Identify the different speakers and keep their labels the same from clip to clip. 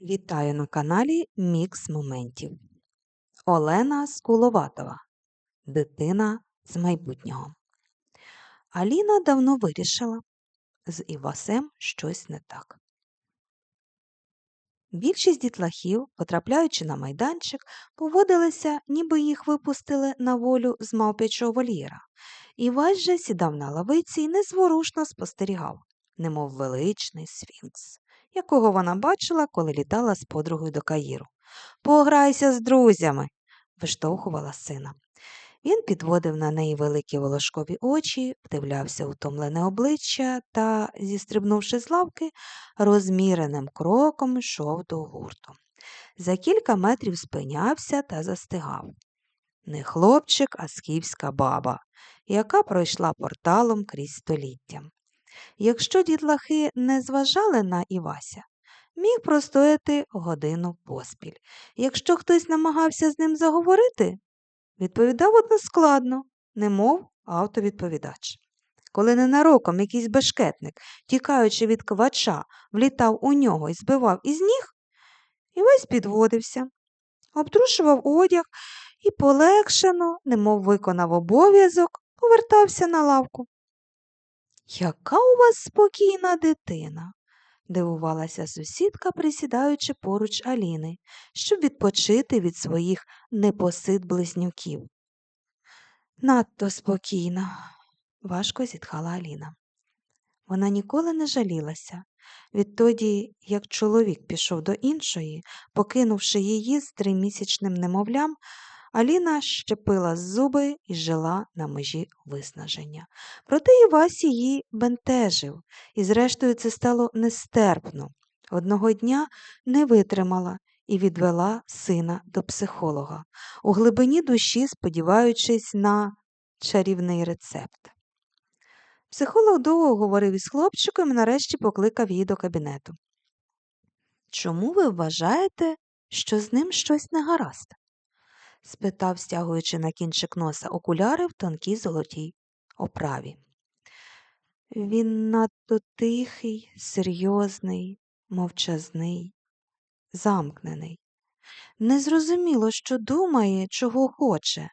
Speaker 1: Вітаю на каналі Мікс Моментів. Олена Скуловатова. Дитина з майбутнього. Аліна давно вирішила, з Івасем щось не так. Більшість дітлахів, потрапляючи на майданчик, поводилися, ніби їх випустили на волю з мавпячого вольєра. Івась же сідав на лавиці і незворушно спостерігав, немов величний сфінкс, якого вона бачила, коли літала з подругою до Каїру. Пограйся з друзями, виштовхувала сина. Він підводив на неї великі волошкові очі, вдивлявся у втомлене обличчя та, зістрибнувши з лавки, розміреним кроком йшов до гурту. За кілька метрів спинявся та застигав. Не хлопчик, а скіфська баба, яка пройшла порталом крізь століття. Якщо дітлахи не зважали на Івася, міг простояти годину поспіль. Якщо хтось намагався з ним заговорити, відповідав односкладно, немов автовідповідач. Коли ненароком якийсь бешкетник, тікаючи від квача, влітав у нього і збивав із ніг, Івась підводився, обтрушував одяг і полегшено, немов виконав обов'язок, повертався на лавку. Яка у вас спокійна дитина? дивувалася сусідка, присідаючи поруч Аліни, щоб відпочити від своїх непосид близнюків. Надто спокійна, важко зітхала Аліна. Вона ніколи не жалілася. Відтоді, як чоловік пішов до іншої, покинувши її з тримісячним немовлям, Аліна щепила зуби і жила на межі виснаження. Проте Івась її бентежив, і зрештою це стало нестерпно. Одного дня не витримала і відвела сина до психолога, у глибині душі сподіваючись на чарівний рецепт. Психолог довго говорив із хлопчиком і нарешті покликав її до кабінету. Чому ви вважаєте, що з ним щось не гаразд? Спитав, стягуючи на кінчик носа окуляри в тонкій золотій оправі. Він надто тихий, серйозний, мовчазний, замкнений. Незрозуміло, що думає, чого хоче.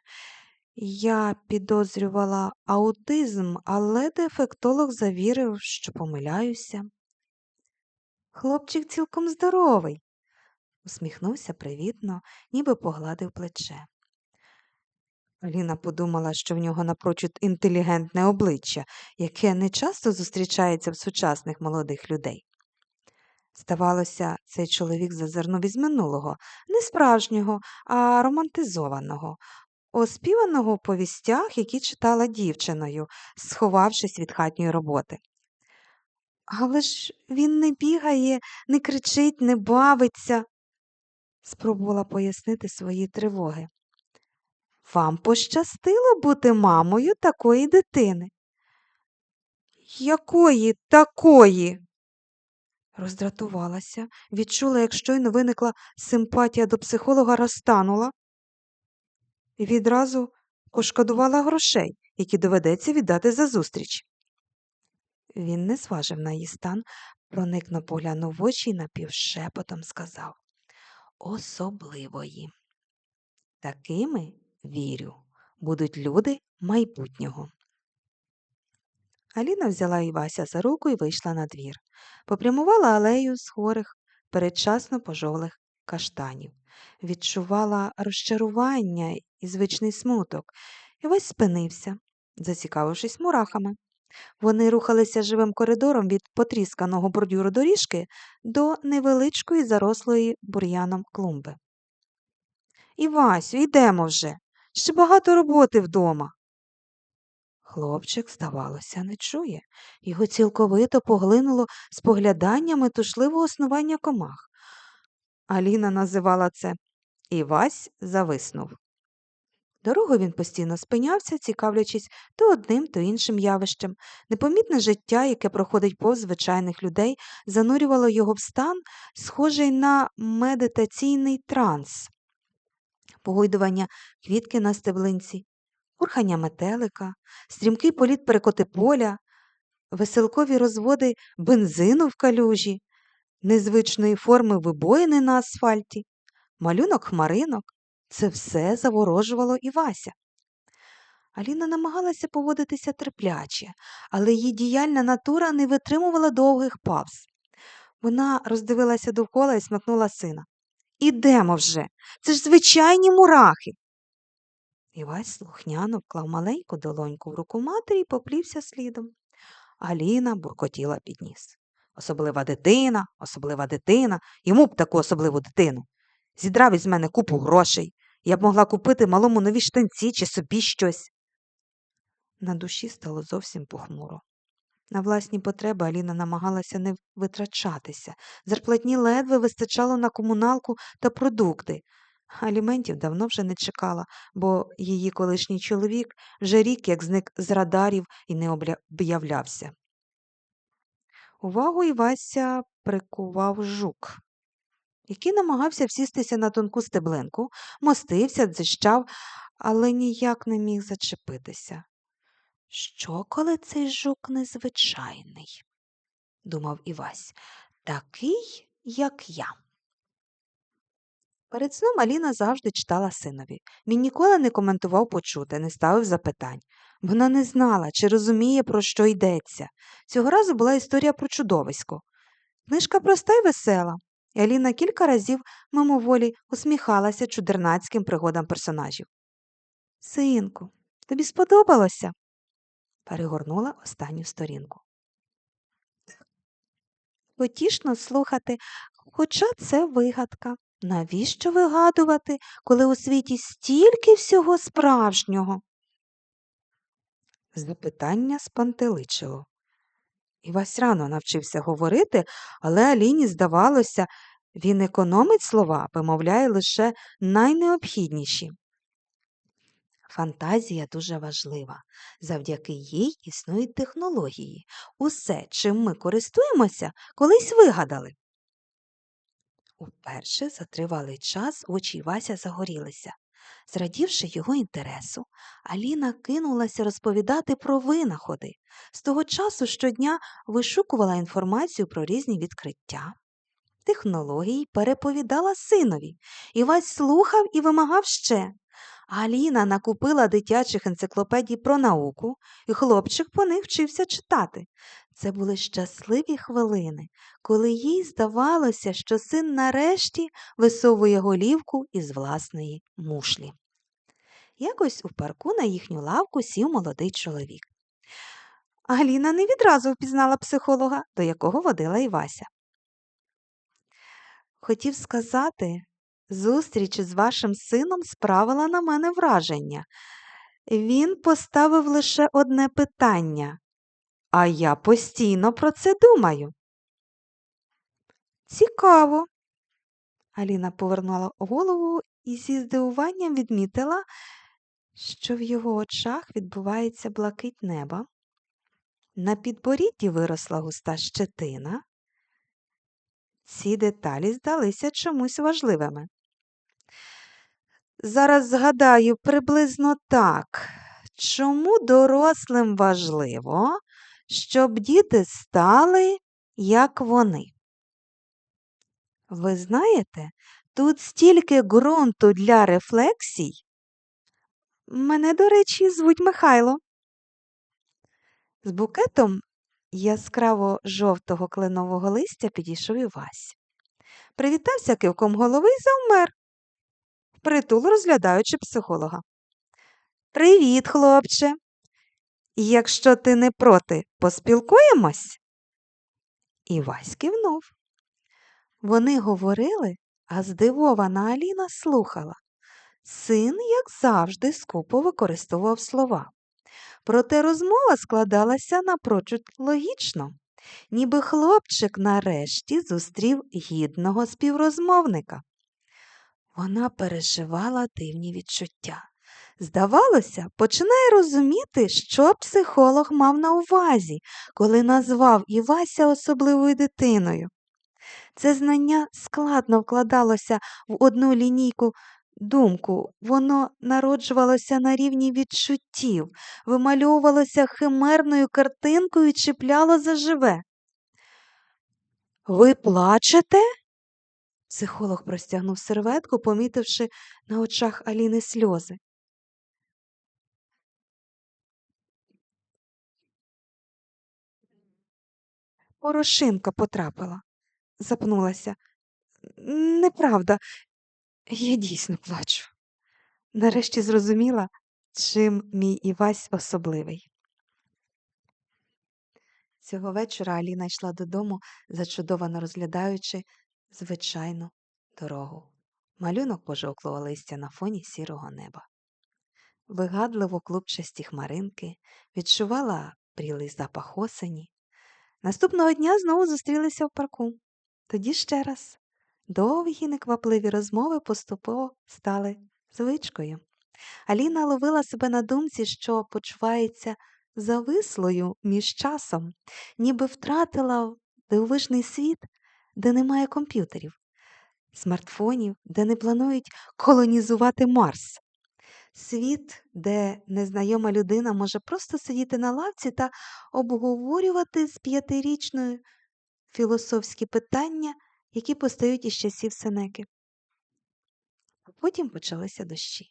Speaker 1: Я підозрювала аутизм, але дефектолог завірив, що помиляюся. Хлопчик цілком здоровий, усміхнувся привітно, ніби погладив плече. Аліна подумала, що в нього напрочуд інтелігентне обличчя, яке не часто зустрічається в сучасних молодих людей. Здавалося, цей чоловік зазирнув із минулого, не справжнього, а романтизованого, оспіваного у повістях, які читала дівчиною, сховавшись від хатньої роботи. Але ж він не бігає, не кричить, не бавиться, спробувала пояснити свої тривоги. Вам пощастило бути мамою такої дитини. Якої такої? Роздратувалася, відчула, як щойно виникла симпатія до психолога, розтанула і відразу пошкодувала грошей, які доведеться віддати за зустріч. Він не зважив на її стан, проникно поглянув в очі і напівшепотом сказав Особливої. Такими, вірю, будуть люди майбутнього. Аліна взяла Івася за руку і вийшла на двір. Попрямувала алею з хворих, передчасно пожовлих каштанів. Відчувала розчарування і звичний смуток, і весь спинився, зацікавившись мурахами. Вони рухалися живим коридором від потрісканого бордюру доріжки до невеличкої зарослої бур'яном клумби. Івасю, йдемо вже. Ще багато роботи вдома. Хлопчик, здавалося, не чує. Його цілковито поглинуло споглядання метушливого основання комах. Аліна називала це Івась зависнув. Дорогу він постійно спинявся, цікавлячись то одним, то іншим явищем. Непомітне життя, яке проходить повз звичайних людей, занурювало його в стан, схожий на медитаційний транс, погойдування квітки на стеблинці, урхання метелика, стрімкий політ перекоти поля, веселкові розводи бензину в калюжі, незвичної форми вибоїни на асфальті, малюнок хмаринок. Це все заворожувало Івася. Аліна намагалася поводитися терпляче, але її діяльна натура не витримувала довгих павз. Вона роздивилася довкола і смикнула сина. Ідемо вже. Це ж звичайні мурахи. Івась слухняно вклав маленьку долоньку в руку матері і поплівся слідом. Аліна буркотіла під ніс. Особлива дитина, особлива дитина, йому б таку особливу дитину. Зідрав із мене купу грошей. Я б могла купити малому нові штанці чи собі щось. На душі стало зовсім похмуро. На власні потреби Аліна намагалася не витрачатися. Зарплатні ледве вистачало на комуналку та продукти. Аліментів давно вже не чекала, бо її колишній чоловік вже рік як зник з радарів і не об'являвся. Увагу Івася прикував жук, який намагався всістися на тонку стеблинку, мостився, дзищав, але ніяк не міг зачепитися. Що, коли цей жук незвичайний? думав Івась, такий, як я. Перед сном Аліна завжди читала синові. Він ніколи не коментував почуте, не ставив запитань. Вона не знала, чи розуміє, про що йдеться. Цього разу була історія про чудовисько. Книжка проста й весела, і кілька разів мимоволі усміхалася чудернацьким пригодам персонажів. Синку, тобі сподобалося? перегорнула останню сторінку. Потішно слухати, хоча це вигадка. Навіщо вигадувати, коли у світі стільки всього справжнього? Запитання спантеличило. Івась рано навчився говорити, але Аліні здавалося, він економить слова, вимовляє лише найнеобхідніші. Фантазія дуже важлива. Завдяки їй існують технології. Усе, чим ми користуємося, колись вигадали. Уперше за тривалий час очі Івася загорілися. Зрадівши його інтересу, Аліна кинулася розповідати про винаходи. З того часу щодня вишукувала інформацію про різні відкриття. Технології переповідала синові. Івась слухав і вимагав ще. Аліна накупила дитячих енциклопедій про науку, і хлопчик по них вчився читати. Це були щасливі хвилини, коли їй здавалося, що син нарешті висовує голівку із власної мушлі. Якось у парку на їхню лавку сів молодий чоловік. Аліна не відразу впізнала психолога, до якого водила Івася. Хотів сказати, зустріч з вашим сином справила на мене враження. Він поставив лише одне питання а я постійно про це думаю. Цікаво. Аліна повернула голову і зі здивуванням відмітила, що в його очах відбувається блакить неба. На підборідді виросла густа щетина. Ці деталі здалися чомусь важливими. Зараз згадаю приблизно так, чому дорослим важливо, щоб діти стали, як вони. Ви знаєте, тут стільки ґрунту для рефлексій. Мене, до речі, звуть Михайло. З букетом яскраво жовтого кленового листя підійшов Івась. Привітався кивком голови і завмер, впритул розглядаючи психолога. Привіт, хлопче. Якщо ти не проти, поспілкуємось? Івась кивнув. Вони говорили, а здивована Аліна слухала. Син, як завжди, скупо використовував слова. Проте розмова складалася напрочуд логічно, ніби хлопчик нарешті зустрів гідного співрозмовника. Вона переживала дивні відчуття. Здавалося, починає розуміти, що психолог мав на увазі, коли назвав Івася особливою дитиною. Це знання складно вкладалося в одну лінійку думку, воно народжувалося на рівні відчуттів, вимальовувалося химерною картинкою і чіпляло заживе. Ви плачете? Психолог простягнув серветку, помітивши на очах Аліни сльози. Порошинка потрапила, запнулася. Неправда, я дійсно плачу. Нарешті зрозуміла, чим мій Івась особливий. Цього вечора Аліна йшла додому, зачудовано розглядаючи звичайну дорогу. Малюнок пожовклого листя на фоні сірого неба. Вигадливо клубчасті хмаринки, відчувала прілий запах осені. Наступного дня знову зустрілися в парку. Тоді ще раз. Довгі неквапливі розмови поступово стали звичкою. Аліна ловила себе на думці, що почувається завислою між часом, ніби втратила дивовижний світ, де немає комп'ютерів, смартфонів, де не планують колонізувати Марс. Світ, де незнайома людина може просто сидіти на лавці та обговорювати з п'ятирічною філософські питання, які постають із часів Сенеки. Потім почалися дощі.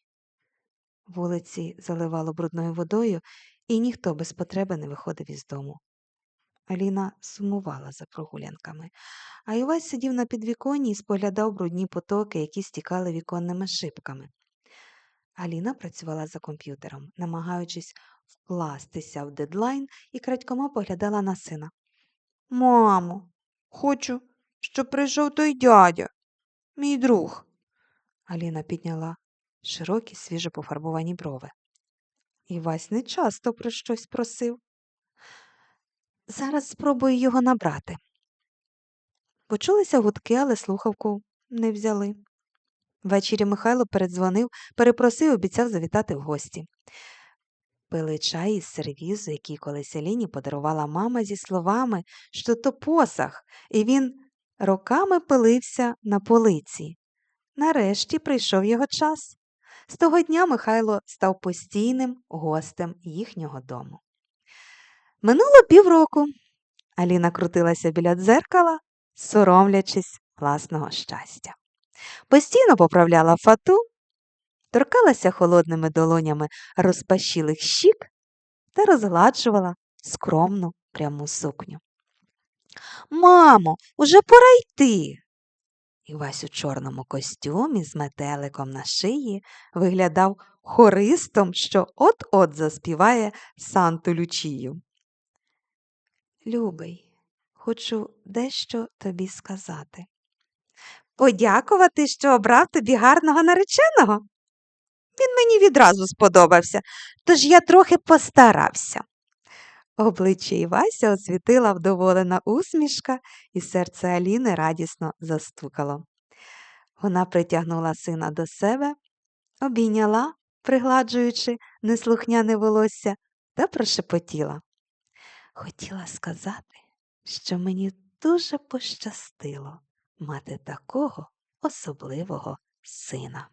Speaker 1: Вулиці заливало брудною водою, і ніхто без потреби не виходив із дому. Аліна сумувала за прогулянками, а Івась сидів на підвіконні і споглядав брудні потоки, які стікали віконними шибками. Аліна працювала за комп'ютером, намагаючись вкластися в дедлайн і крадькома поглядала на сина. Мамо, хочу, щоб прийшов той дядя, мій друг. Аліна підняла широкі свіжо пофарбовані брови. Івась не часто про щось просив. Зараз спробую його набрати. Почулися гудки, але слухавку не взяли. Ввечері Михайло передзвонив, перепросив, обіцяв завітати в гості. Пили чай із сервізу, який колись Аліні подарувала мама зі словами, що то посах, і він роками пилився на полиці. Нарешті прийшов його час. З того дня Михайло став постійним гостем їхнього дому. Минуло півроку. Аліна крутилася біля дзеркала, соромлячись власного щастя. Постійно поправляла фату, торкалася холодними долонями розпашілих щік та розгладжувала скромну пряму сукню. Мамо, уже пора йти. Івась у чорному костюмі з метеликом на шиї виглядав хористом, що от-от заспіває Санту Лючію. Любий, хочу дещо тобі сказати. Подякувати, що обрав тобі гарного нареченого. Він мені відразу сподобався, тож я трохи постарався. Обличчя Івася освітила вдоволена усмішка, і серце Аліни радісно застукало. Вона притягнула сина до себе, обійняла, пригладжуючи неслухняне волосся, та прошепотіла. Хотіла сказати, що мені дуже пощастило мати такого особливого сина.